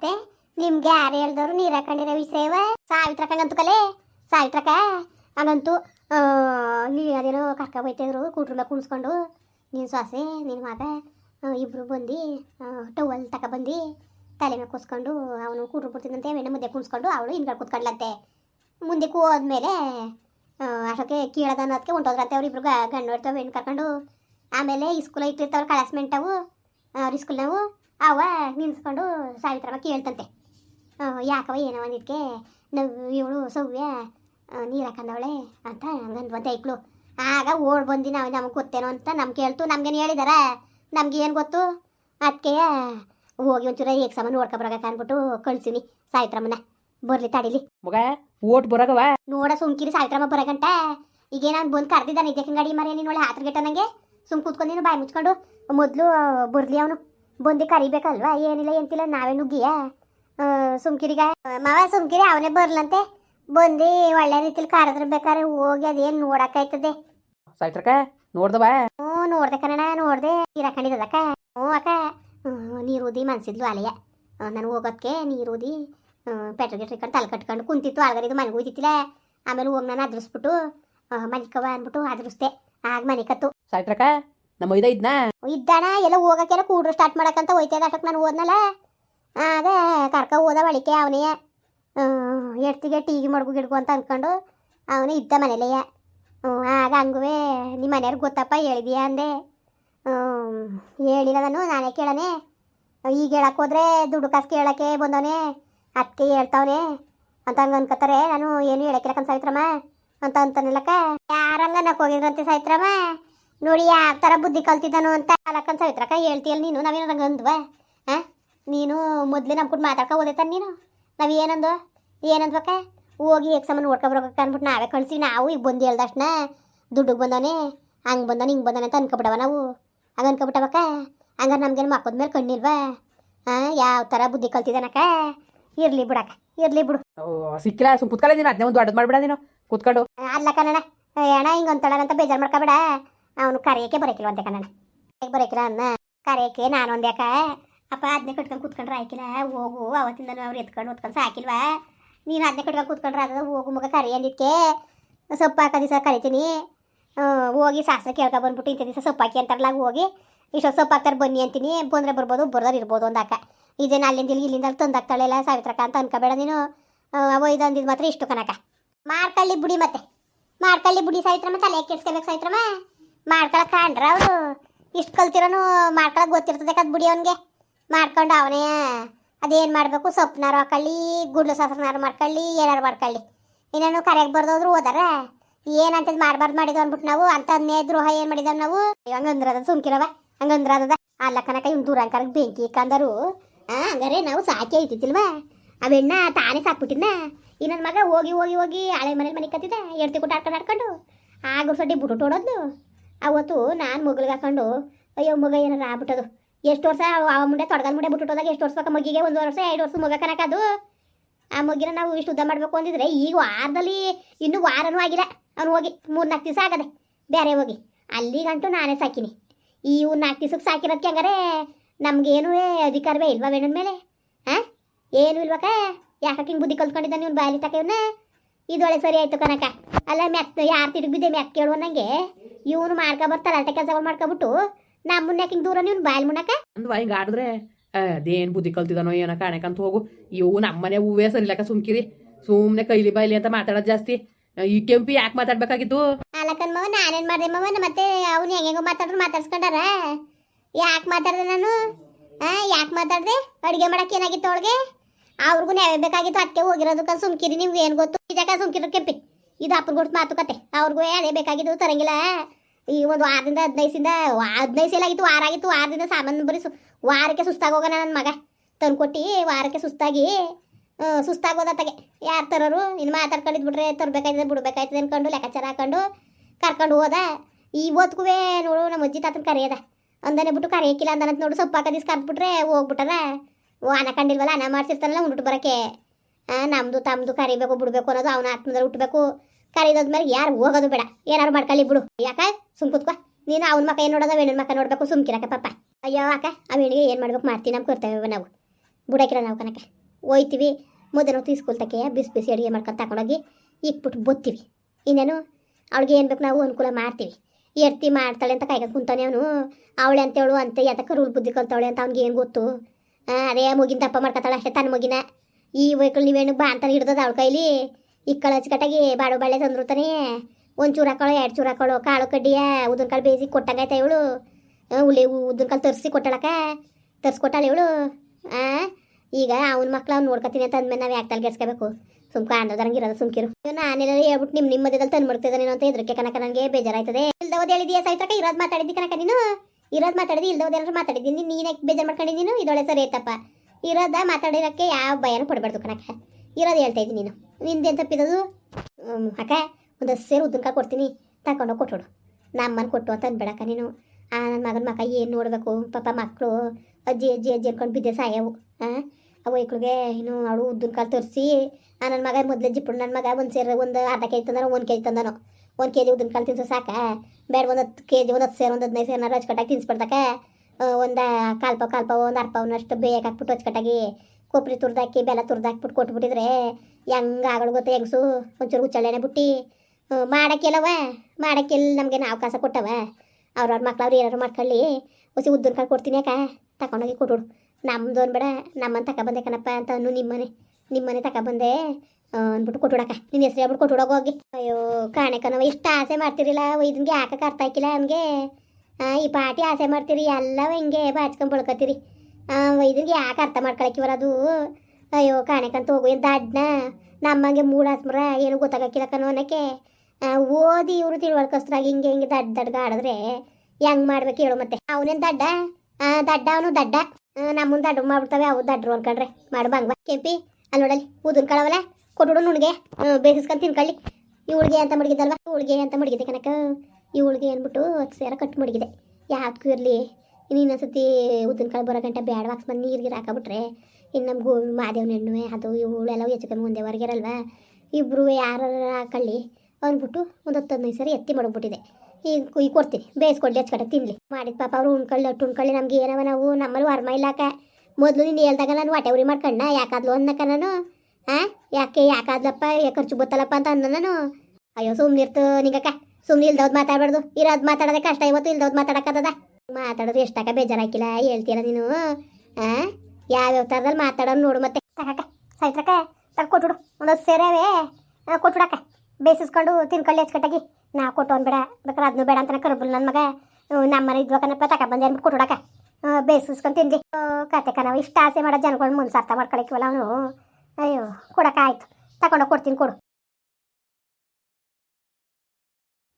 ಅತ್ತೆ ನಿಮ್ಗೆ ಯಾರು ಹೇಳ್ದವ್ರು ನೀರು ಹಾಕೊಂಡಿರೋ ವಿಷಯವ? ಸಾವಿತ್ರಕ್ಕಂಗಂತೂ ಕಲೆ ಸಾವಿತ್ರಕ್ಕ ಹಂಗಂತೂ ನೀ ಅದೇನೋ ಕರ್ಕ ಬೈತಿದ್ರು ಕೂಟ್ರ ಮೇಲೆ ಕುಣಿಸ್ಕೊಂಡು, ನೀನು ಸೊಸೆ ನಿನ್ನ ಮಗ ಇಬ್ಬರು ಬಂದು ಟವಲ್ ತಕ ಬಂದು, ತಲೆ ಮೇಲೆ ಕೂಸ್ಕೊಂಡು, ಅವನು ಕೂಟ್ರು ಬಿಡ್ತಿದ್ದಂತೆ ಹೆಣ್ಣು ಮುದ್ದೆ ಕುಣಿಸ್ಕೊಂಡು, ಅವಳು ಹಿಂದ್ಗಡೆ ಕೂತ್ಕೊಂಡ್ಲಂತೆ. ಮುಂದೆ ಕೂ ಹೋದ್ಮೇಲೆ ಅಷ್ಟಕ್ಕೆ ಕೀಳದ ಅನ್ನೋದಕ್ಕೆ ಹೊಂಟೋದ್ರಂತೆ ಅವ್ರು ಇಬ್ರು ಗಂಡು ಇರ್ತಾವೆ ಹೆಣ್ಣು ಕರ್ಕೊಂಡು. ಆಮೇಲೆ ಇಸ್ಕೂಲ ಇಟ್ಟಿರ್ತಾವ್ರು ಕ್ಲಾಸ್ಮೇಟ್ ಅವು, ಅವ್ರ ಇಸ್ಕೂಲ್ ನಾವು. ಅವ ನಿನ್ಸ್ಕೊಂಡು ಸಾವಿತ್ರಮ್ಮ ಕೇಳ್ತಂತೆ. ಯಾಕವ ಏನವ ನಿದ್ಕೆ ನಾವು ಇವಳು ಸೌವ್ಯ ನೀರು ಹಾಕಂದವಳೆ ಅಂತ ಹಂಗಂದ್ವಂತೆ ಐಕ್ಳು ಆಗ ಓಡ್ ಬಂದು ನಾವು ನಮಗೆ ಗೊತ್ತೇನೋ ಅಂತ ನಮ್ಗೆ ಕೇಳ್ತು ನಮ್ಗೇನು ಹೇಳಿದಾರ? ನಮ್ಗೆ ಏನು ಗೊತ್ತು? ಅದಕ್ಕೆ ಹೋಗಿ ಒಂಚೂರ ಎಕ್ಸಾಮ ನೋಡ್ಕೊಬರಾಗ ಅಂದ್ಬಿಟ್ಟು ಕಳ್ಸಿನಿ ಸಾವಿತ್ರಮ್ಮನ ಬರ್ಲಿ ತಡಿಲಿ. ಮಗ ಓಟ್ ಬರಗವ? ನೋಡ ಸುಮ್ಕಿರಿ ಸಾವಿತ್ರಮ್ಮ ಬರಗಂಟ ಈಗ ನಾನು ಬಂದು ಕರೆದಿದ್ದಾನೆ ಇದಕ್ಕೆ ಗಾಡಿ ಮರೆಯಲ್ಲಿ ಒಳ್ಳೆ ಹಾತ್ರ ಗೆಟ್ಟ ನನಗೆ ಸುಮ್ ಕೂತ್ಕೊಂಡು ಬಾಯಿ ಮುಚ್ಕೊಂಡು. ಮೊದಲು ಬರ್ಲಿ ಅವನು. ಬಂದು ಕರಿಬೇಕಲ್ವಾ? ಏನಿಲ್ಲ ಎಂತಿಲ್ಲ ನಾವೇ ನುಗ್ಗಿಯ? ಸುಮ್ಕಿರಿಗ ಮಾವ ಸುಮ್ಕಿರಿ ಅವನೇ ಬರ್ಲಂತೆ. ಬಂದು ಒಳ್ಳೆ ರೀತಿಲಿ ಕಾರದ್ರ ಬೇಕಾರೆ ಹೋಗಿ ಅದೇನ್ ನೋಡಕ್ಕಾಯ್ತದೆ? ಸಾಯ್ತ್ರಕ್ಕ ನೋಡ್ದವ ಹ್ಞೂ ನೋಡ್ದೆ ಕಣ ನೋಡ್ದೆ. ಇರಕಂಡಿದ್ದಕ್ಕ ಹ್ಞೂ ಅಕ್ಕ. ನೀರುದಿ ನೀರು ಊದಿ ಮನ್ಸಿದ್ಲು ಅಲೆಯ. ನಾನು ಹೋಗೋದಕ್ಕೆ ನೀರು ಊದಿ ಪೆಟ್ರೋಲ್ ಗಿಟ್ರಿ ಕಟ್ಟು ತಲೆ ಕಟ್ಕೊಂಡು ಕುಂತಿತ್ತು. ಆಲ್ಗರಿದು ಮನೆಗೆ ಹೋಯ್ತಿತ್ತಿಲ್ಲ. ಆಮೇಲೆ ಹೋಗಿ ನಾನು ಅದ್ರಿಸ್ಬಿಟ್ಟು ಮನಿಕವ ಅಂದ್ಬಿಟ್ಟು ಅದ್ರಿಸ್ದೆ. ಆಗ ಮನಿಕತ್ತು ನಮ್ಮ ಒಯ್ದ ಇದ್ನ? ಇದ್ದಾನ ಎಲ್ಲ ಹೋಗಕ್ಕೆಲ್ಲ ಕೂಡ್ರು ಸ್ಟಾರ್ಟ್ ಮಾಡಕಂತ ಹೋಯ್ತದ ಅಷ್ಟಕ್ಕೆ ನಾನು ಹೋದ್ನಲ್ಲ, ಆಗ ಕರ್ಕ ಹೋದ ಬಳಿಕೆ ಅವನೇ ಎಡ್ತಿಗೆ ಟೀಗಿ ಮಡ್ಗು ಗಿಡ್ಗು ಅಂತ ಅನ್ಕೊಂಡು ಅವನು ಇದ್ದ ಮನೇಲೆಯ ಆಗ ಹಂಗುವೆ ನಿಮ್ಮ ಮನೆಯವ್ರಿಗೆ ಗೊತ್ತಪ್ಪ, ಹೇಳಿದೀಯ? ಅಂದೆ. ಹೇಳಿಲ್ಲ ನಾನು, ನಾನೇ ಕೇಳನೆ. ಈಗ ಹೇಳಕ್ಕೆ ಹೋದ್ರೆ ದುಡ್ಡು ಕಾಸು ಕೇಳಕ್ಕೆ ಬಂದವನೆ ಅದಕ್ಕೆ ಹೇಳ್ತಾವನೆ ಅಂತ ಹಂಗೆ ಅನ್ಕೋತಾರೆ. ನಾನು ಏನು ಹೇಳಕ್ಕಿಲ್ಲ ಕಣ್ ಸಾವಿತ್ರಮ್ಮ ಅಂತ ಅಂತನಲ್ಲಕ್ಕ. ಯಾರಂಗ ನಕ್ ಹೋಗಿದ್ರಂತೆ ಸಾವಿತ್ರಮ್ಮ? ನೋಡಿ ಯಾವ ಥರ ಬುದ್ಧಿ ಕಲ್ತಿದ್ದಾನು ಅಂತ ಅಲಕ್ಕನ್ ಸವಿತ್ರಕ್ಕ ಹೇಳ್ತೀಯಲ್ಲ ನೀನು ನಾವೇನು ನಂಗೆ ಅಂದ್ವ? ಹಾಂ ನೀನು ಮೊದಲೇ ನಮ್ಮ ಕೂಡ ಮಾತಾಡ್ಕೊ ಓದೈತಾನ ನೀನು? ನಾವು ಏನಂದ್ವ? ಏನಂದ್ವಕ್ಕ? ಹೋಗಿ ಎಕ್ಸಾಮ್ ನೋಡ್ಕೊಬರ್ಬೇಕು ಅಂದ್ಬಿಟ್ಟು ನಾವೇ ಕಳ್ಸಿ ನಾವು ಈಗ ಬಂದು ಹೇಳ್ದಷ್ಟನ ದುಡ್ಡಿಗೆ ಬಂದವನೆ ಹಂಗೆ ಬಂದವನು ಹಿಂಗೆ ಬಂದವನೆ ಅಂತ ಅನ್ಕೊಬಿಡವ ನಾವು. ಹಂಗೆ ಅನ್ಕೊಬಿಟ್ಟವಕ್ಕ? ಹಂಗಾರೆ ನಮ್ಗೇನು ಮಕ್ಕದ ಮೇಲೆ ಕಣ್ಣಿಲ್ವಾ? ಹಾಂ ಯಾವ ಥರ ಬುದ್ಧಿ ಕಲ್ತಿದ್ದಾನಕ್ಕ? ಇರಲಿ ಬಿಡಕ್ಕ ಇರಲಿ ಬಿಡು. ಸಿಕ್ಕಿಲ್ಲ ಸುಮ್ ಕುತ್ಕೊಳ್ಳಿ ನೀನು ಅದನ್ನೇ ಒಂದು ದೊಡ್ಡದು ಮಾಡ್ಬಿಡ ನೀನು. ಕುತ್ಕೊಂಡು. ಅಲ್ಲ ಕನ್ನಡ ಅಣ್ಣ ಹಿಂಗೆ ಅಂತ ಬೇಜಾರು ಮಾಡ್ಕೊಬೇಡ ಅವನು ಕರೆಯಕ್ಕೆ ಬರೋಕಿಲ್ಲ ಅಂತ ನಾನು ಹೇಗೆ ಬರೋಕಿಲ್ಲ ಅನ್ನ ಕರೆಯಕ್ಕೆ ನಾನು ಒಂದ್ಯಾಕ ಅಪ್ಪ ಅದನ್ನೇ ಕಟ್ಕೊಂಡು ಕೂತ್ಕೊಂಡ್ರೆ ಆಯ್ಕಿಲ್ಲ. ಹೋಗು ಅವತ್ತಿಂದ ಅವ್ರು ಎತ್ಕೊಂಡು ಹೊತ್ಕೊಂಡು ಸಾಕಿಲ್ವಾ? ನೀನು ಅದನ್ನೇ ಕಟ್ಕೊಂಡು ಕೂತ್ಕೊಂಡ್ರೆ ಅದ ಹೋಗು ಮಗ ಕರಿ ಅಂದಿದ್ಕೆ. ಸೊಪ್ಪು ಹಾಕೋ ದಿವಸ ಕರಿತೀನಿ. ಹೋಗಿ ಶಾಸ್ತ್ರ ಕೇಳ್ಕೊ ಬಂದ್ಬಿಟ್ಟು ಇಂಥ ದಿವಸ ಸೊಪ್ಪು ಹಾಕಿ ಅಂತಾರಲ್ಲ ಹೋಗಿ. ಇಷ್ಟೊತ್ತು ಸೊಪ್ಪು ಹಾಕ್ತಾರೆ ಬನ್ನಿ ಅಂತೀನಿ. ಬಂದರೆ ಬರ್ಬೋದು ಬರ್ದವ್ರು ಇರ್ಬೋದು ಒಂದಾಕ ಇದೇನು ಅಲ್ಲಿಂದ ಇಲ್ಲಿ ಇಲ್ಲಿಂದ ಅಲ್ಲಿ ತಂದಾಕ್ತಾಳೆಲ್ಲ ಸಾವಿತ್ರಕ್ಕ ಅಂತ ಅನ್ಕೋಬೇಡ ನೀನು. ಇದು ಅಂದಿದ್ದು ಮಾತ್ರ ಇಷ್ಟು ಕನಕ ಮಾಡ್ಕೊಳ್ಳಿ ಬುಡಿ ಮತ್ತೆ. ಮಾಡ್ಕೊಳ್ಳಿ ಬುಡಿ ಸಾವಿತ್ರಮ್ಮ ತಲೆ ಕೆಡ್ಸ್ಕೋಬೇಕು ಸಾವಿತ್ರಮ್ಮ. ಮಾಡ್ಕೊಳಕ್ ಕಾಣ್ರ ಅವರು? ಇಷ್ಟು ಕಲ್ತಿರೋನು ಮಾಡ್ಕೊಳಕ್ ಗೊತ್ತಿರ್ತದೆ ಕದ್ ಬುಡಿ ಅವನಿಗೆ. ಮಾಡ್ಕೊಂಡು ಅವನೇ ಅದೇನು ಮಾಡಬೇಕು? ಸೊಪ್ಪನಾರು ಹಾಕೊಳ್ಳಿ, ಗುಡ್ಲು ಸಾಸನಾರು ಮಾಡ್ಕೊಳ್ಳಿ, ಏನಾರು ಮಾಡ್ಕೊಳ್ಳಿ. ಇನ್ನೇನು ಕರೆಗೆ ಬರ್ದೋದ್ರು ಓದಾರ? ಏನಂತ ಮಾಡಬಾರ್ದು ಮಾಡಿದ್ವು ಅಂದ್ಬಿಟ್ಟು ನಾವು ಅಂತ ಅನ್ಯಾಯ ದ್ರೋಹ ಏನು ಮಾಡಿದವ್ ನಾವು? ಹಂಗಂದ್ರದ ಸುಮ್ಕಿರವ ಹಂಗಂದ್ರದ ಅಲ್ಲ ಕನಕ ದೂರ ದೂರಂಕರಕ್ಕೆ ಬೆಂಕಿ ಕಂದರು ಆ, ಹಂಗಾರೆ ನಾವು ಸಾಕಿ ಐತಿಲ್ವಾ ಅವೆಣ್ಣ ತಾನೇ ಸಾಕ್ಬಿಟ್ಟಿದ್ನ? ಈ ನನ್ನ ಮಗ ಹೋಗಿ ಹೋಗಿ ಹೋಗಿ ಹಳೆ ಮನೇಲಿ ಮನೆ ಕತ್ತಿದ್ದ ಎಡ್ತಿ ಕೊಟ್ಟು ಆಡ್ಕೊಂಡು ಆಡ್ಕೊಂಡು. ಆಗ ಸೊಡ್ಡಿ ಬಿಟ್ಟು ಹೊಡೋದು ಅವತ್ತು ನಾನು ಮಗಳಿಗೆ ಹಾಕೊಂಡು, ಅಯ್ಯೋ ಮಗ ಏನಾರ ಆಗ್ಬಿಟ್ಟದು. ಎಷ್ಟು ವರ್ಷ ಆ ಮುಂಡೆ ತೊಡಗಲ್ ಮುಂಡೆ ಬಿಟ್ಟುಟ್ಟೋದಾಗ ಎಷ್ಟು ವರ್ಷ ಮಗಿಗೆ ಒಂದು ವರ್ಷ, ಎರಡು ವರ್ಷ ಮಗ ಕನಕದು ಆ ಮಗಿನ ನಾವು ಇಷ್ಟು ಉದ್ದ ಮಾಡಬೇಕು ಅಂದಿದ್ರೆ ಈಗ ವಾರದಲ್ಲಿ ಇನ್ನೂ ವಾರನೂ ಆಗಿಲ್ಲ. ಅವ್ನು ಹೋಗಿ ಮೂರು ನಾಲ್ಕು ದಿವಸ ಆಗದೆ ಬೇರೆ ಹೋಗಿ. ಅಲ್ಲಿಗಂಟು ನಾನೇ ಸಾಕಿನಿ. ಈ ನಾಲ್ಕು ದಿವ್ಸಕ್ಕೆ ಸಾಕಿರೋದಕ್ಕೆ ಹಂಗಾರೆ ನಮಗೇನು ಅಧಿಕಾರವೇ ಇಲ್ವಾ ಬೇಣದ ಮೇಲೆ? ಹಾಂ ಏನು ಇಲ್ವಕ್ಕ ಯಾಕೆ ಹಿಂಗೆ ಬುದ್ಧಿ ಕಲ್ತ್ಕೊಂಡಿದ್ದಾನೆ ನೀವು ಬಾಯಲ್ಲಿ ತಕ ಇವನ್ನ ಇದೊಳೆ ಸರಿ ಆಯಿತು ಕನಕ. ಅಲ್ಲ ಮ್ಯಾತ್, ಯಾರು ತಿರುಗಿದ್ದೆ ಮೆತ್ ಕೇಳುವ ನಂಗೆ ಇವನು ಮಾಡ್ಕೊ ಬರ್ತಾರ ಅಲ್ಟೆ ಕೆಲಸಗಳು ಮಾಡ್ಕೊಬಿಟ್ಟು ನಮ್ಮ ಯಾಕೆ ಹಿಂಗೆ ದೂರ ನೀವು ಬಾಯಲ್ ಮುನ್ನಕ ಅಂದ್ವ ಹಿಂಗೆ ಆಡಿದ್ರೆ ಅದೇನು ಬುದ್ಧಿ ಕಲ್ತಿದಾನೋ ಏನೋ ಕಾಣಕಂತ ಹೋಗು. ಇವು ನಮ್ಮನೆ ಹೂವೇ ಸರಿಲಕ್ಕ ಸುಮ್ಕಿರಿ. ಸುಮ್ಮನೆ ಕೈಲಿ ಬಾಯ್ಲಿ ಅಂತ ಮಾತಾಡೋದು ಜಾಸ್ತಿ. ಈ ಕೆಂಪಿ ಯಾಕೆ ಮಾತಾಡ್ಬೇಕಾಗಿತ್ತು? ಅಲ್ಲಕ್ಕನ್ ಮವ ನಾನೇನ್ ಮಾಡಿದೆ ಮವ ಮತ್ತೆ ಅವ್ನು ಹೆಂಗೆಂಗೋ ಮಾತಾಡ್ರು ಮಾತಾಡ್ಸ್ಕೊಂಡಾರ. ಯಾಕೆ ಮಾತಾಡ್ದೆ ನಾನು? ಯಾಕೆ ಮಾತಾಡ್ದೆ? ಅಡುಗೆ ಮಾಡಕ್ಕೆ ಏನಾಗಿತ್ತು ಅವಳಿಗೆ? ಅವ್ರಿಗೂ ನ್ಯಾಯ ಬೇಕಾಗಿತ್ತು ಅದಕ್ಕೆ ಹೋಗಿರೋದಕ್ಕೆ ಸುಮ್ಕಿರಿ ನಿಮ್ಗೆ ಏನು ಗೊತ್ತು ನಿಜಕ್ಕ ಸುಮ್ಕಿರೋ ಕೆಂಪಿ. ಇದು ಅಪ್ಪನ ಕೊಟ್ಟು ಮಾತುಕತೆ. ಅವ್ರಿಗೂ ಅದೇ ಬೇಕಾಗಿದ್ದು ತರಂಗಿಲ್ಲ. ಈ ಒಂದು ವಾರದಿಂದ ಹದಿನೈದಿಂದ ಹದಿನೈದು ಸೇಲ್ ಆಗಿತ್ತು, ವಾರ ಆಗಿತ್ತು, ವಾರದಿಂದ ಸಾಮಾನು ಬರೀ ಸು ವಾರಕ್ಕೆ ಸುಸ್ತಾಗಿ ಹೋಗೋಣ ನನ್ನ ಮಗ. ತಂದ್ಕೊಟ್ಟು ವಾರಕ್ಕೆ ಸುಸ್ತಾಗಿ ಸುಸ್ತಾಗೋದತ್ತಾಗೆ ಯಾರು ತರೋರು? ಇನ್ನು ಮಾತಾಡ್ಕೊಂಡಿದ್ದು ಬಿಟ್ರೆ ತರಬೇಕಾಯ್ತದೆ, ಬಿಡ್ಬೇಕಾಯ್ತದೆ ಅಂದ್ಕೊಂಡು ಲೆಕ್ಕಾಚಾರ ಹಾಕೊಂಡು ಕರ್ಕೊಂಡು ಹೋದ. ಈ ಓದ್ಕೂ ನೋಡು, ನಮ್ಮ ಅಜ್ಜಿ ತಾತನ ಕರೆಯದ. ಅಂದನೆ ಬಿಟ್ಟು ಕರೆಯಕ್ಕಿಲ್ಲ ಅಂದನಂತ ನೋಡು, ಸೊಪ್ಪು ಹಾಕೋದಿಸ್ ಕರ್ದ್ಬಿಟ್ರೆ ಹೋಗ್ಬಿಟರ ಓ, ಅನ್ನ ಕಂಡಿಲ್ವಲ್ಲ, ಅನ್ನ ಮಾಡ್ಸಿರ್ತಾನಲ್ಲ, ಉಂಡು ಬರೋಕ್ಕೆ. ನಮ್ಮದು ತಮ್ಮದು ಕರಿಬೇಕು, ಬಿಡಬೇಕು ಅನ್ನೋದು, ಅವನ ಆತ್ಮದಲ್ಲಿ ಹುಟ್ಟಬೇಕು ಕರೀದಾದ್ಮೇಲೆ ಯಾರು ಹೋಗೋದು ಬೇಡ. ಏನಾರು ಮಾಡ್ಕೊಳ್ಳಿ ಬಿಡು. ಯಾಕ ಸುಮ್ ಕುತ್ಕೋ. ನೀನು ಅವನ ಮಕ್ಕ ಏನು ನೋಡೋದ, ಹೆಣ್ಣಿನ ಮಕ್ಕ ನೋಡ್ಬೇಕು ಸುಮ್ಕಿರಾಕ ಪಪ್ಪ ಅಯ್ಯೋ ಅಕ್ಕ, ಆ ಹೆಣ್ಣಿಗೆ ಏನು ಮಾಡ್ಬೇಕು ಮಾಡ್ತೀವಿ, ನಮ್ಗೆ ಕೊರ್ತೇವೆ ನಾವು. ಬುಡಕಿರೋ ನಾವು ಕನಕ ಹೋಯ್ತೀವಿ ಮೊದಲು ತೀಸ್ಕೂಲ್ ಸ್ಕೂಲ್ ತಕ್ಕೆ ಬಿಸಿ ಬಿಸಿ ಅಡುಗೆ ಮಾಡ್ಕೊಂಡು ತಗೊಂಡೋಗಿ ಇಕ್ಬಿಟ್ಟು ಬತ್ತೀವಿ. ಇನ್ನೇನು, ಅವ್ಳಿಗೆ ಏನು ಬೇಕು ನಾವು ಅನುಕೂಲ ಮಾಡ್ತೀವಿ. ಎರ್ತಿ ಮಾಡ್ತಾಳೆ ಅಂತ ಕಾಯ್ಕೊಂಡು ಕುಂತಾನೆ ಅವನು. ಅವಳೆ ಅಂತೇಳು ಅಂತ ಯಾತಕ್ಕೆ ರೂಲ್ ಬುದ್ಧಿ ಕಲ್ತಾವಳೆ ಅಂತ ಅವ್ನಿಗೆ ಏನು ಗೊತ್ತು? ಅದೇ ಮುಗಿನ ದಪ್ಪ ಮಾಡ್ಕೊತಾಳೆ, ಅಷ್ಟೇ ತನ್ನ ಮುಗಿನ. ಈ ವೈಕಲ್ ನೀವೇನು ಬಾ ಅಂತ ಹಿಡ್ದದ ಅವಳ ಕೈಲಿ. ಇಕ್ಕಳ ಹಚ್ಕಟ್ಟಾಗಿ ಬಾಡು ಬಾಳೆ ತಂದ್ರು ತಾನೇ ಒಂದು ಚೂರು ಹಾಕೊಳ್ಳೋ ಎರಡು ಚೂರು ಹಾಕೊಳ್ಳೋ ಕಾಳು ಕಡ್ಡಿಯ ಉದ್ದಿನ ಕಾಳು ಬೇಯಿಸಿ ಕೊಟ್ಟಂಗೈತೆ ಇವಳು. ಉಳಿ ಉದ್ದಿನ ಕಾಳು ತರಿಸಿ ಕೊಟ್ಟಳಕ ತರಿಸ್ಕೊಟ್ಟಾಳ ಇವಳು. ಈಗ ಅವ್ನ ಮಕ್ಳು ಅವ್ನು ನೋಡ್ಕೊತೀನಿ ಅಂತ ಅಂದ್ಮೇಲೆ ನಾವು ಯಾಕೆ ತಲೆಗೆಡ್ಸ್ಕೋಬೇಕು ಸುಮ್ಕ ಕಾಣ್ದಂಗೆ ಇರೋದು ಸುಮ್ಕಿರು. ನಾನೆಲ್ಲ ಹೇಳ್ಬಿಟ್ಟು ನಿಮ್ಮ ನಿಮ್ಮ ಮಧ್ಯದಲ್ಲಿ ತಂದು ಮಾಡ್ತಿದ್ದಾನೆ ಅಂತ ಹೆದ್ರಕ್ಕೆ ಕನಕ ನನಗೆ ಬೇಜಾರಾಯ್ತದೆ. ಇಲ್ದವದು ಹೇಳಿದೀಯ ಸಾಯ್ತಕ ಇರೋದು ಮಾತಾಡಿದ್ದಿ ಕನಕ ನೀನು? ಇರೋದು ಮಾತಾಡಿದ್ದು ಇಲ್ದವದು ಏನಾದ್ರು ಮಾತಾಡಿದ್ದೀನಿ ನೀನು ಬೇಜಾರು ಮಾಡ್ಕೊಂಡಿದ್ದೀನು? ಇದೊಳೆ ಸರಿ ಐತಪ್ಪ ಇರೋದ ಮಾತಾಡಿರೋಕ್ಕೆ ಯಾವ ಭಯನೂ ಕೊಡಬಾರ್ದು ಕನಕ ಇರೋದು ಹೇಳ್ತಾ ಇದ್ದೀನಿ ನೀನು. ನಿಂದೇನು ತಪ್ಪಿದದು ಅಕ್ಕ, ಒಂದು ಸೇರು ಉದ್ದಿನ ಕೊಡ್ತೀನಿ. ತಗೊಂಡು ಕೊಟ್ಟೋಡು. ನಮ್ಮನ್ನು ಕೊಟ್ಟು ಅಂತ ಅನ್ಬೇಡಕ್ಕ ನೀನು. ಆ ನನ್ನ ಮಗನ ಮಕ್ಕ ಏನು ನೋಡಬೇಕು? ಪಾಪ ಮಕ್ಕಳು ಅಜ್ಜಿ ಅಜ್ಜಿ ಅಜ್ಜಿ ಅನ್ಕೊಂಡು ಬಿದ್ದೆ ಸಾಯವು. ಹಾಂ ವೈಕ್ಳಿಗೆ ಇನ್ನು ಅವಳು ಉದ್ದಿನ ಕಾಲು ತೋರಿಸಿ, ಆ ನನ್ನ ಮಗ ಮೊದಲೇ ಜಿಪ್ಪು ನನ್ನ ಮಗ ಒಂದು ಸೇರು, ಒಂದು ಅರ್ಧ ಕೆ ಜಿ ತಂದಾನೋ, ಒಂದು ಕೆ ಜಿ ತಂದನು. ಒಂದು ಕೆ ಜಿ ಉದ್ದಿನ ಕಾಲು ತಿನ್ಸೋ ಸಾಕ. ಬೇಡ, ಒಂದು ಹತ್ತು ಕೆ ಜಿ ಒಂದು ಹತ್ತು ಸೇರು, ಒಂದು ಹದಿನೈದು ಸೇರು ಹಚ್ಕಟ್ಟಾಗಿ ತಿನ್ಸ್ಬಿಡ್ತಕ್ಕ. ಒಂದು ಕಾಲ್ಪ ಕಾಲ್ಪ ಒಂದು ಅರ್ಪವನ್ನಷ್ಟು ಬೇಯಕ್ಕೆ ಹಾಕ್ಬಿಟ್ಟು ಹಚ್ಕಟ್ಟಾಗಿ ಕೊಬ್ಬರಿ ತುರ್ದಾಕಿ, ಬೆಲ್ಲ ತುರ್ದಾಕ್ಬಿಟ್ಟು ಕೊಟ್ಬಿಟ್ಟಿದ್ರೆ ಹೆಂಗೆ ಆಗಳು ಗೊತ್ತೆ ಹೆಂಗಸು? ಒಂಚೂರು ಹುಚ್ಚಳೆನೆ ಬಿಟ್ಟು. ಮಾಡಕ್ಕೆಲ್ಲವ? ಮಾಡಕ್ಕೆಲ್ಲ ನಮಗೆ ನಾವು ಕಾಸ ಕೊಟ್ಟವ? ಅವ್ರವ್ರ ಮಕ್ಳು ಅವ್ರು ಏನಾರು ಮಾಡ್ಕೊಳ್ಳಿ. ಹೊಸಿ ಉದ್ದಿನ ಕಾಳು ಕೊಡ್ತೀನಿ ಅಕ್ಕ. ತಗೊಂಡೋಗಿ ಕೊಟ್ಟುಡು ನಮ್ದು ಅನ್ಬೇಡ ನಮ್ಮನ್ನು ತಗೊಬಂದೆ ಕಣಪ್ಪ ಅಂತ ಅನ್ನು ನಿಮ್ಮನೆ. ನಿಮ್ಮನೆ ತಗೊಬಂದೆ ಬಂದೆ ಅಂದ್ಬಿಟ್ಟು ಕೊಟ್ಟುಡಕ ನಿನ್ನ ಹೆಸರು ಹೇಳ್ಬಿಟ್ಟು ಹೋಗಿ ಅಯ್ಯೋ ಕಾಣೆಕನವ ಇಷ್ಟು ಆಸೆ ಮಾಡ್ತಿರಿಲ್ಲ. ಇದನ್ಗೆ ಯಾಕೆ ಅರ್ಥ ಆಯ್ಕಿಲ್ಲ ಈ ಪಾಟಿ ಆಸೆ ಮಾಡ್ತೀರಿ, ಎಲ್ಲವ ಹಿಂಗೆ ಬಾಚ್ಕೊಂಡು ಬಳ್ಕತ್ತೀರಿ. ಇದನ್ಗೆ ಯಾಕೆ ಅರ್ಥ ಮಾಡ್ಕೊಳಕ್ಕೆ ಬರೋದು? ಅಯ್ಯೋ ಕಾಣಕಂತ ಹೋಗು ಎಂತ ಅಡ್ನ? ನಮ್ಮಂಗೆ ಮೂಡಾಸ್ಮ್ರ ಏನು ಗೊತ್ತಾಗಕ್ಕಿಲ್ಲ ಕಣೋ ಅನ್ನಕ್ಕೆ. ಓದಿ ಇವರು ತಿಳುವಳ್ಕಸ್ತ್ರಾಗ ಹಿಂಗೆ ಹಿಂಗೆ ದಡ್ಡ ದಡ್ಗ ಆಡಿದ್ರೆ ಹೆಂಗೆ ಮಾಡ್ಬೇಕು ಹೇಳು ಮತ್ತೆ. ಅವನೇನು ದಡ್ಡ? ದಡ್ಡ ಅವನು ದಡ್ಡ. ನಮ್ಮನ್ನ ದಡ್ಡ ಮಾಡ್ಬಿಡ್ತಾವೆ ಅವು ದಡ್ರು ಅನ್ಕೊಂಡ್ರೆ ಬಾ. ಕೆಂಪಿ ಅಲ್ಲಿ ನೋಡಲಿ ಊದನ್ ಕಳವಲ್ಲ ಕೊಟ್ಬಿಡು ನುಣ್ಗೆ. ಬೇಯಿಸ್ಕೊಂಡು ತಿನ್ಕೊಳ್ಳಿ. ಇವಳಿಗೆ ಅಂತ ಮಡಗಿದಲ್ವ ಇವಳಿಗೆ ಅಂತ ಮಡಗಿದೆ ಕನಕ ಇವಳಿಗೆ ಅಂದ್ಬಿಟ್ಟು ಹತ್ತು ಸೇರ ಕಟ್ ಮಡಗಿದೆ ಯಾವ್ದಕ್ಕೂ ಇರಲಿ. ಇನ್ನೊಂದ್ಸತಿ ಉದ್ದಿನ ಕಾಳು ಬರೋ ಗಂಟೆ ಬ್ಯಾಡ್ ವಾಕ್ಸ್ ಬಂದು ಗೀರು ಹಾಕಬಿಟ್ರೆ ಇನ್ನು ನಮ್ಮ ಗೋ ಮಾದೇವನ ಹೆಣ್ಣು ಅದು ಇವಳೆಲ್ಲ ಹೆಚ್ಚು ಕಮ್ಮಿ ಒಂದೇ ಹೊರಗಿರಲ್ವ? ಇಬ್ಬರು ಯಾರು ಹಾಕೊಳ್ಳಿ. ಅಂದ್ಬಿಟ್ಟು ಒಂದು ಹತ್ತು ಹದಿನೈದು ಸರಿ ಎತ್ತಿ ಮಡಗ್ಬಿಟ್ಟಿದೆ. ಈಗ ಈಗ ಕೊಡ್ತೀನಿ, ಬೇಯಿಸ್ಕೊಡ್ಲಿ ಹಚ್ಕಡೆ ತಿನ್ನಲಿ ಮಾಡಿದ ಪಾಪ ಅವರು ಉಣ್ಕೊಳ್ಳಿ ಅಟ್ಟು ಉಣ್ಕೊಳ್ಳಿ ನಮ್ಗೆ ಏನವ ನಾವು? ನಮ್ಮಲ್ಲಿ ವರ್ಮ ಇಲ್ಲಾಕ ಮೊದಲು ನೀನು ಹೇಳ್ದಾಗ ನಾನು ಹೊಟ್ಟೆ ಉರಿ ಮಾಡ್ಕಣ್ಣ, ಯಾಕಾದ್ಲು ಅನ್ನಕ ನಾನು? ಹಾಂ ಯಾಕೆ, ಯಾಕಾದ್ಲಪ್ಪ ಯಾಕೆ ಖರ್ಚು ಗೊತ್ತಲ್ಲಪ್ಪ ಅಂತ ಅಂದ ನಾನು? ಅಯ್ಯೋ ಸುಮ್ಮನೆ ಇರ್ತು ನಿಂಗಕ್ಕ. ಸುಮ್ಮನೆ ಇಲ್ದವ್ದು ಮಾತಾಡ್ಬಾರ್ದು. ಇರೋದು ಮಾತಾಡೋದೇ ಕಷ್ಟ, ಇವತ್ತು ಇಲ್ದವ್ದು ಮಾತಾಡಕ್ಕದ ಮಾತಾಡೋದು ಎಷ್ಟಾಕ ಬೇಜಾರಾಕಿಲ್ಲ ಹೇಳ್ತೀರ ನೀನು ಯಾವ ಯಾವ್ಯಾವ ಥರದಲ್ಲಿ ಮಾತಾಡೋದು ನೋಡು ಮತ್ತೆ. ತಗಕ್ಕ ಸಾಯ್ತ್ರಕ ತಗ ಕೊಟ್ಬಿಡು. ಒಂದೊಂದು ಸೇರವೇ ಕೊಟ್ಬಿಡಕ್ಕ ಬೇಯಿಸ್ಕೊಂಡು ತಿನ್ಕೊಳ್ಳಿ ಹಚ್ಕಟ್ಟಾಗಿ ನಾ ಕೊಟ್ಟು ಅನ್ಬೇಡ ಬೇಕಾದ್ರೆ ಅದನ್ನು ಬೇಡ ಅಂತ ಕರ್ಬಲ್ ನನ್ನ ಮಗ. ನಮ್ಮ ಮನೆ ಇದ್ವಕನಪ್ಪ ಬಂದೆ ಅಂದ್ಬಿಟ್ಟು ಕೊಟ್ಬಿಡಕ್ಕ ಬೇಯಿಸ್ಕೊಂಡು ತಿನ್ಲಿ. ಆ, ಕತೆ ಕಣವ ಇಷ್ಟ ಆಸೆ ಮಾಡೋ ಜನಗಳು ಮನ್ಸು ಅರ್ಥ ಮಾಡ್ಕೊಳಕ್ಕಿವಲ್ಲ ಅವನು. ಅಯ್ಯೋ ಕೊಡಕ್ಕಾಯ್ತು ತಗೊಂಡೋಗಿ ಕೊಡ್ತೀನಿ ಕೊಡು.